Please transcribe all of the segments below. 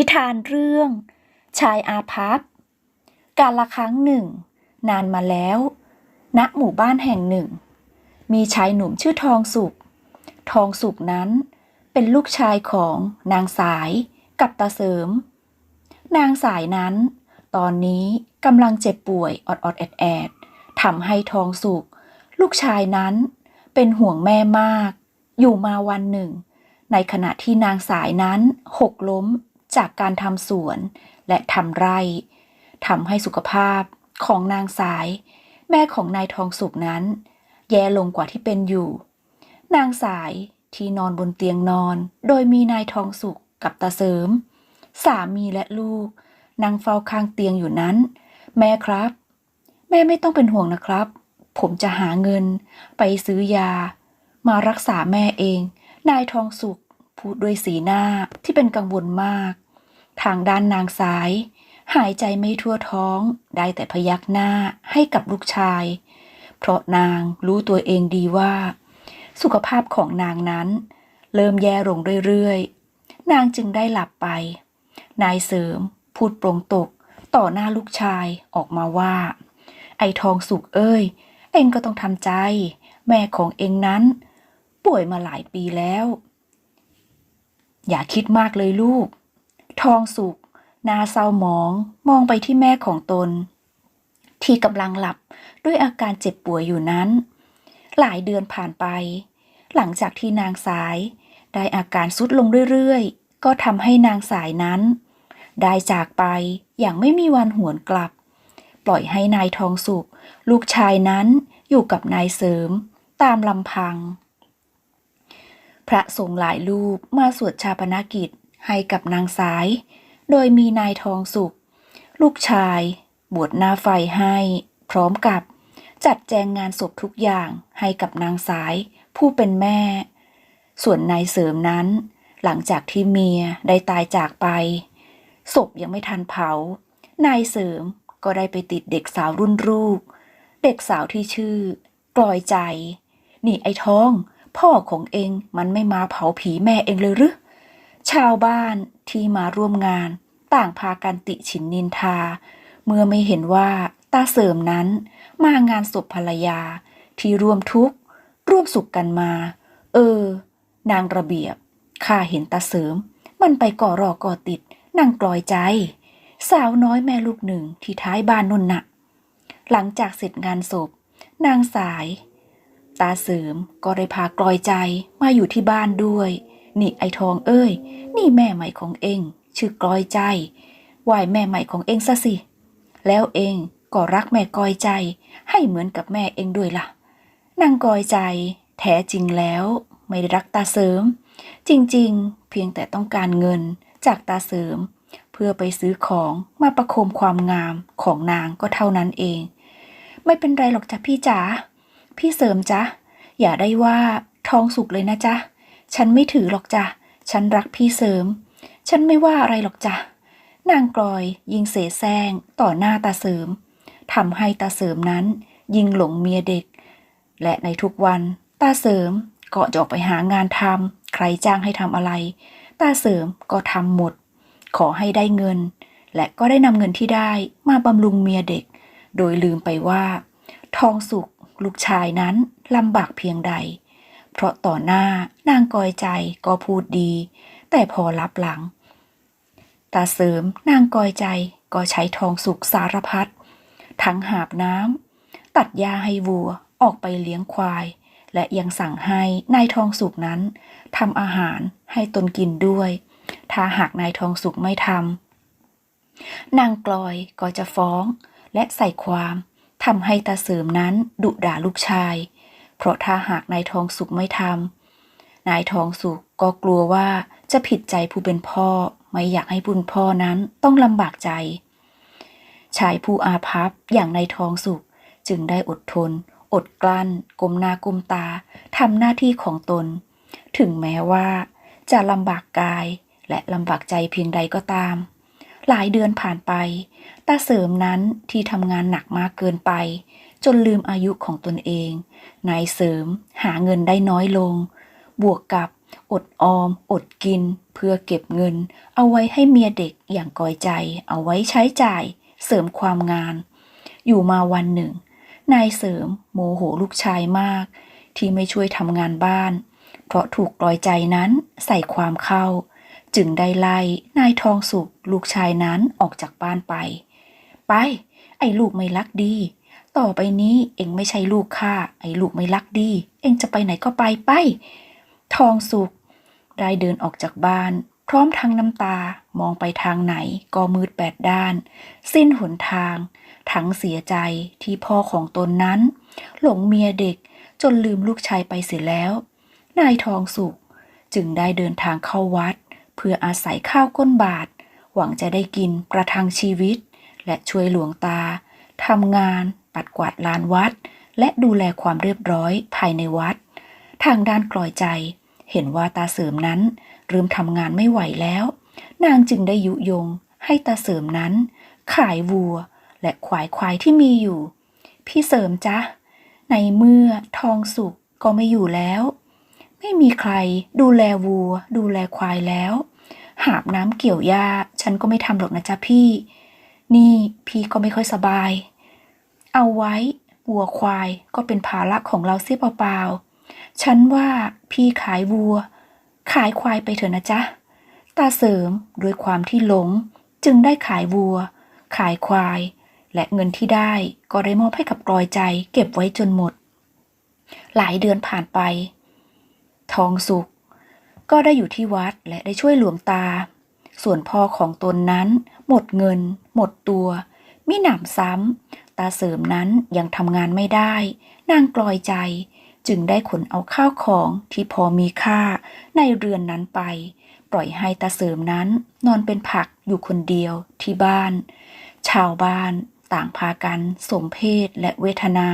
นิทานเรื่อง ชายอาภัพการละครั้งหนึ่ง นานมาแล้ว ณหมู่บ้านแห่งหนึ่ง มีชายหนุ่มชื่อทองสุขทองสุขนั้นเป็นลูกชายของนางสายกับตาเสริม นางสายนั้น ตอนนี้กำลังเจ็บป่วยอดอดแอดแอดทำให้ทองสุขลูกชายนั้นเป็นห่วงแม่มาก อยู่มาวันหนึ่ง ในขณะที่นางสายนั้นหกล้ม จากการทำสวน และทำไร่ทำให้สุขภาพของนางสาย แม่ของนายทองสุกนั้น แย่ลงกว่าที่เป็นอยู่ นางสายที่นอนบนเตียงนอน โดยมีนายทองสุกกับตาเสริม สามีและลูกนั่งเฝ้าข้างเตียงอยู่นั้น แม่ครับ แม่ไม่ต้องเป็นห่วงนะครับ ผมจะหาเงิน ไปซื้อยา มารักษาแม่เอง นายทองสุขพูดด้วยสีหน้าที่เป็นกังวลมาก ทางด้านนางสาย หายใจไม่ทั่วท้อง ได้แต่พยักหน้าให้กับลูกชาย เพราะนางรู้ตัวเองดีว่า สุขภาพของนางนั้น เริ่มแย่ลงเรื่อยๆ นางจึงได้หลับไป นายเสริม พูดโปรงตก ต่อหน้าลูกชายออกมาว่า ไอ้ทองสุกเอ้ย เองก็ต้องทำใจ แม่ของเองนั้น ป่วยมาหลายปีแล้วอย่าคิดมากเลยลูก ทองสุกหน้าเศร้าหมองมองไปที่แม่ของตน ที่กำลังหลับด้วยอาการเจ็บป่วยอยู่นั้น หลายเดือนผ่านไป หลังจากที่นางสาย ได้อาการสุดลงเรื่อยๆ ก็ทำให้นางสายนั้น ได้จากไปอย่างไม่มีวันหวนกลับ ปล่อยให้นายทองสุกลูกชายนั้นอยู่กับนายเสริม ตามลำพัง พระสงฆ์หลายรูปมาสวดชาปนกิจ ให้กับนางสาย โดยมีนายทองสุข ลูกชาย บวชหน้าไฟให้ พร้อมกับจัดแจงงานศพทุกอย่างให้กับนางสาย ผู้เป็นแม่ ส่วนนายเสริมนั้น หลังจากที่เมียได้ตายจากไป ศพยังไม่ทันเผา นายเสริมก็ได้ไปติดเด็กสาวรุ่นลูก เด็กสาวที่ชื่อกลอยใจ นี่ไอ้ทอง พ่อของเองมันไม่มาเผาผีแม่เองเลยหรือ ชาวบ้านที่มาร่วมงานต่างพากันติฉินนินทา เมื่อไม่เห็นว่าตาเสริมนั้น มางานศพภรรยาที่ร่วมทุกข์ ร่วมสุขกันมา เออ นางระเบียบข้าเห็นตาเสริม มันไปก่อรอก่อติดนางกลอยใจ สาวน้อยแม่ลูกหนึ่งที่ท้ายบ้านนุ่นน่ะหลังจากเสร็จงานศพ นางสาย ตาเสริมก็ได้พากลอยใจมาอยู่ที่บ้านด้วย นี่ไอทองเอ้ย นี่แม่ใหม่ของเองชื่อกลอยใจไหวแม่ใหม่ของเองซะสิ แล้วเองก็รักแม่กลอยใจ ให้เหมือนกับแม่เองด้วยล่ะ นางกลอยใจ แท้จริงแล้วไม่ได้รักตาเสริม จริงๆ เพียงแต่ต้องการเงินจากตาเสริม เพื่อไปซื้อของมาประโคมความงามของนางก็เท่านั้นเอง ไม่เป็นไรหรอกจ้ะพี่จ๋าพี่เสริมจ๊ะอย่าได้ว่าท้องสุกเลยนะจ๊ะ ฉันไม่ถือหรอกจ้ะ ฉันรักพี่เสริม ฉันไม่ว่าอะไรหรอกจ้ะ นางกลอยยิงเสแสร้งต่อหน้าตาเสริม ทำให้ตาเสริมนั้น ยิงหลงเมียเด็ก และในทุกวันตาเสริมก็จะออกไปหางานทำใครจ้างให้ทำอะไร ตาเสริมก็ทำหมด ขอให้ได้เงิน และก็ได้นำเงินที่ได้มาบำรุงเมียเด็ก โดยลืมไปว่า ทองสุกลูกชายนั้นลำบากเพียงใด เพราะต่อหน้านางกอยใจก็พูดดี แต่พอรับหลัง ตาเสริมนางกอยใจก็ใช้ทองสุกสารพัดทั้งหาบน้ำตัดหญ้าให้วัวออกไปเลี้ยงควาย และยังสั่งให้นายทองสุกนั้นทำอาหารให้ตนกินด้วย ถ้าหากนายทองสุกไม่ทำนางกลอยก็จะฟ้องและใส่ความทำให้ตาเสริมนั้นดุด่าลูกชาย เพราะถ้าหากนายทองสุกไม่ทำนายทองสุกก็กลัวว่าจะผิดใจผู้เป็นพ่อ ไม่อยากให้บุญพ่อนั้นต้องลำบากใจ ชายผู้อาภัพอย่างนายทองสุกจึงได้อดทน อดกลั้นกลมหน้ากลมตาทำหน้าที่ของตน ถึงแม้ว่าจะลำบากกายและลำบากใจเพียงใดก็ตาม หลายเดือนผ่านไป ตาเสริมนั้นที่ทำงานหนักมากเกินไป จนลืมอายุของตนเอง นายเสริมหาเงินได้น้อยลง บวกกับอดออม อดกิน เพื่อเก็บเงิน เอาไว้ให้เมียเด็กอย่างกอยใจ เอาไว้ใช้จ่าย เสริมความงาน อยู่มาวันหนึ่ง นายเสริมโมโหลูกชายมาก ที่ไม่ช่วยทำงานบ้าน เพราะถูกกลอยใจนั้นใส่ความเข้า จึงได้ไล่นายทองสุขลูกชายนั้นออกจากบ้านไป ไป ไอ้ลูกไม่รักดี ต่อไปนี้เองไม่ใช่ลูกข้าไอ้ลูกไม่รักดี เองจะไปไหนก็ไปไป ทองสุขได้เดินออกจากบ้าน พร้อมทั้งน้ำตามองไปทางไหนก็มืดแปดด้าน สิ้นหนทาง ทั้งเสียใจที่พ่อของตนนั้น หลงเมียเด็กจนลืมลูกชายไปเสียแล้ว นายทองสุขจึงได้เดินทางเข้าวัด เพื่ออาศัยข้าวก้นบาท หวังจะได้กินประทังชีวิต และช่วยหลวงตาทำงาน ปัดกวาดลานวัด และดูแลความเรียบร้อยภายในวัด ทางด้านกลอยใจ เห็นว่าตาเสริมนั้น เริ่มทำงานไม่ไหวแล้ว นางจึงได้ยุยง ให้ตาเสริมนั้น ขายวัว และขวายควายที่มีอยู่ พี่เสริมจ๊ะในเมื่อทองสุกก็ไม่อยู่แล้ว ไม่มีใครดูแลวัว ดูแลควายแล้ว หาบน้ำเกี่ยวหญ้าฉันก็ไม่ทำหรอกนะจ๊ะพี่ นี่พี่ก็ไม่ค่อยสบาย เอาไว้วัวควายก็เป็นภาระของเราเสียเปล่าๆ ฉันว่าพี่ขายวัว ขายควายไปเถอะนะจ๊ะ ตาเสริมด้วยความที่หลง จึงได้ขายวัว ขายควาย และเงินที่ได้ก็ได้มอบให้กับกลอยใจเก็บไว้จนหมด หลายเดือนผ่านไป ทองสุกก็ได้อยู่ที่วัดและได้ช่วยหลวงตา ส่วนพ่อของตนนั้น หมดเงิน หมดตัวมิหนำซ้ำ ตาเสริมนั้นยังทำงานไม่ได้ นางกลอยใจ จึงได้ขนเอาข้าวของที่พอมีค่าในเรือนนั้นไป ปล่อยให้ตาเสริมนั้นนอนเป็นผักอยู่คนเดียวที่บ้าน ชาวบ้านต่างพากันสมเพศและเวทนา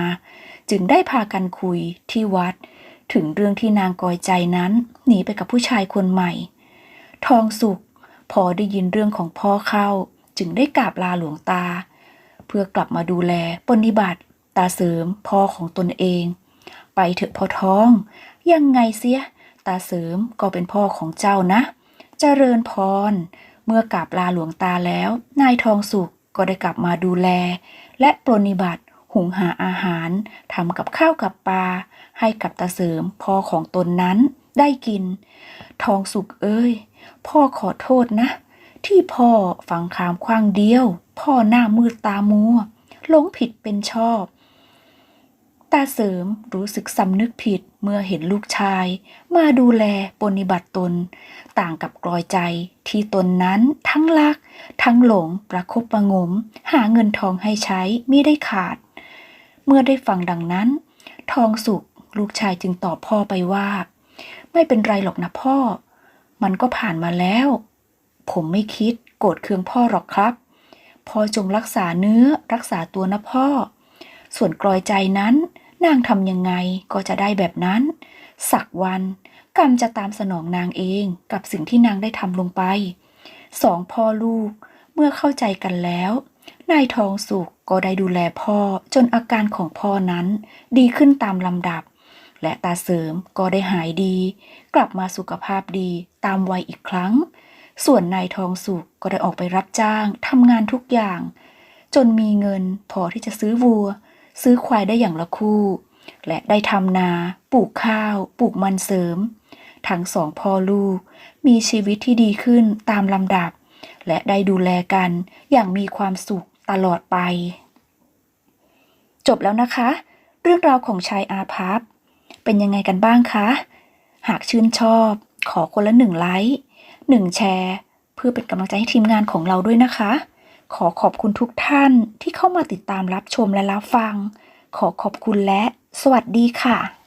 จึงได้พากันคุยที่วัด ถึงเรื่องที่นางกอยใจนั้นหนีไปกับผู้ชายคนใหม่ ทองสุขพอได้ยินเรื่องของพ่อเข้า จึงได้กราบลาหลวงตา เพื่อกลับมาดูแลปฏิบัติ ตาเสริมพ่อของตนเอง ไปเถอะพ่อท้อง ยังไงเสีย ตาเสริมก็เป็นพ่อของเจ้านะเจริญพร เมื่อกราบลาหลวงตาแล้ว นายทองสุขก็ได้กลับมาดูแล และปรนนิบัติหุงหาอาหารทำกับข้าวกับปลาให้กับตาเสริมพ่อของตนนั้นได้กิน ทองสุกเอ้ย พ่อขอโทษนะ ที่พ่อฟังคามคว้างเดียว พ่อหน้ามืดตามัวหลงผิดเป็นชอบ ตาเสริมรู้สึกสำนึกผิดเมื่อเห็นลูกชาย มาดูแลปฏิบัติตน ต่างกับกลอยใจที่ตนนั้นทั้งรัก ทั้งหลงประคบประงม หาเงินทองให้ใช้ไม่ได้ขาด เมื่อได้ฟังดังนั้น ทองสุกลูกชายจึงตอบพ่อไปว่า ไม่เป็นไรหรอกนะพ่อ มันก็ผ่านมาแล้ว ผมไม่คิดโกรธเคืองพ่อหรอกครับ พ่อจงรักษาเนื้อรักษาตัวนะพ่อ ส่วนกลอยใจนั้น นางทำยังไงก็จะได้แบบนั้น สักวัน กรรมจะตามสนองนางเองกับสิ่งที่นางได้ทำลงไป สองพ่อลูกเมื่อเข้าใจกันแล้ว นายทองสุขก็ได้ดูแลพ่อจนอาการของพ่อนั้น ดีขึ้นตามลำดับ และตาเสริมก็ได้หายดี กลับมาสุขภาพดีตามวัยอีกครั้ง ส่วนนายทองสุขก็ได้ออกไปรับจ้างทำงานทุกอย่าง จนมีเงินพอที่จะซื้อวัว ซื้อควายได้อย่างละคู่ และได้ทำนาปลูกข้าว ปลูกมันเสริม ทั้งสองพ่อลูก มีชีวิตที่ดีขึ้นตามลำดับ และได้ดูแลกันอย่างมีความสุขตลอดไป จบแล้วนะคะ เรื่องราวของชายอาพับเป็นยังไงกันบ้างคะ หากชื่นชอบขอคนละหนึ่งไลค์ หนึ่งแชร์ เพื่อเป็นกำลังใจให้ทีมงานของเราด้วยนะคะ ขอขอบคุณทุกท่านที่เข้ามาติดตามรับชมและรับฟัง ขอขอบคุณและ สวัสดีค่ะ